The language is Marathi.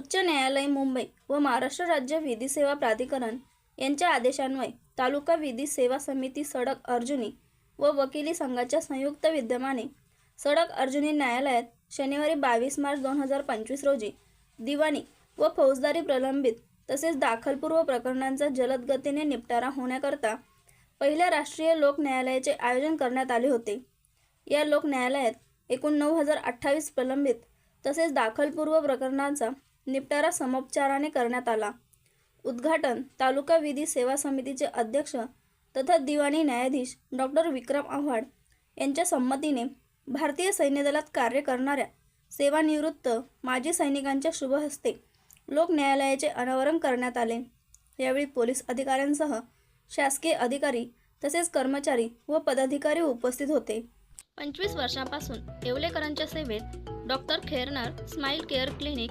उच्च न्यायालय मुंबई व महाराष्ट्र राज्य विधी सेवा प्राधिकरण यांच्या आदेशान्वये तालुका विधी सेवा समिती सडक अर्जुनी व वकिली संघाच्या संयुक्त विद्यमाने सडक अर्जुनी न्यायालयात शनिवारी बावीस मार्च दोन हजार पंचवीस रोजी दिवाणी व फौजदारी प्रलंबित तसेच दाखलपूर्व प्रकरणांचा जलद गतीने निपटारा होण्याकरता पहिल्या राष्ट्रीय लोक न्यायालयाचे आयोजन करण्यात आले होते. या लोक न्यायालयात एकूण नऊ हजार अठ्ठावीस प्रलंबित तसेच दाखलपूर्व प्रकरणांचा निपटारा समोपचाराने करण्यात आला. उद्घाटन तालुका विधी सेवा समितीचे अध्यक्ष तथा दिवाणी न्यायाधीश डॉक्टर विक्रम आव्हाड यांच्या संमतीने भारतीय सैन्य दलात कार्य करणाऱ्या सेवानिवृत्त माजी सैनिकांच्या शुभ हस्ते लोक न्यायालयाचे अनावरण करण्यात आले. यावेळी पोलीस अधिकाऱ्यांसह शासकीय अधिकारी तसेच कर्मचारी व पदाधिकारी उपस्थित होते. पंचवीस वर्षांपासून येवलेकरांच्या सेवेत doctor Khernar smile care clinic